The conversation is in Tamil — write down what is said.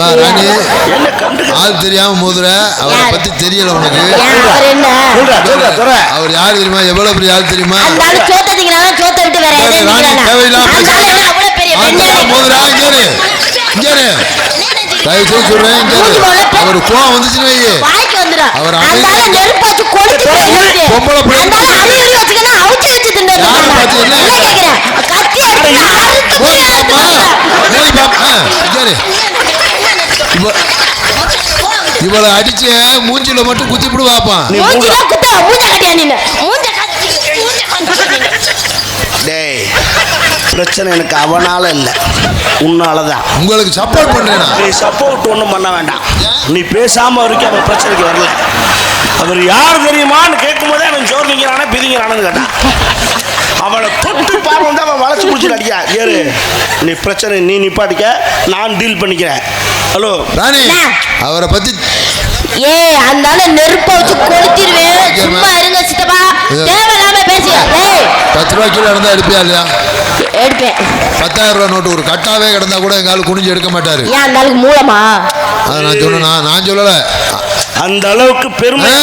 அம்மா ராணி ஆள் தெரியாம மோதுற. அவரை? பத்தி தெரியல உனக்கு. அவர் யார் தெரியுமா? எவ்வளவு பெரிய ஆள் தெரியுமா? மோதுறா. இங்க. இங்க. தயவு செய்து சொல்றேன் இங்க அவர் கோவம் வந்துச்சுன்னு வந்துரும். அவர் அந்த இவ- இவளை அடிச்சு மூஞ்சில மட்டும் குத்தி விடு பாப்பான். டேய் பிரச்சனை எனக்கு அவனால இல்லை. உன்னால தான் உங்களுக்கு சப்போர்ட் பண்றேனா நீ சப்போர்ட் ஒன்றும் பண்ண வேண்டாம். நீ பேசாம வரைக்கும் அவன் பிரச்சனைக்கு வரல. அவர் யார் தெரியுமான்னு கேட்கும்போதே அவன் சோறு நிற்கிறானே பிதிங்கிறானு கேட்டான். அவளை தொட்டு பார்வை வந்து அவன் வளைச்சு பிடிச்சிட்டு அடிக்கா ஏறு. நீ பிரச்சனை நீ நிப்பாட்டிக்க நான் டீல் பண்ணிக்கிறேன். ஹலோ ராணி? அவரை பத்தி ஏய் அந்த ஆளு நெருப்ப வச்சு கொளுத்திடுவேன் சும்மா இருங்க சித்தப்பா. தேவையில்லாம பேசிய? ஏய். பத்து ரூபா கீழே இருந்தா எடுப்பியா இல்லையா? எடுப்பேன். பத்தாயிரம் ரூபா நோட்டு ஒரு கட்டாவே கிடந்தா கூட எங்க ஆளு குனிஞ்சு எடுக்க மாட்டாரு. ஏன் அந்த ஆளுக்கு மூலமா அதை நான் சொன்னா நான் சொல்லல. அந்த அளவுக்கு பெருமை.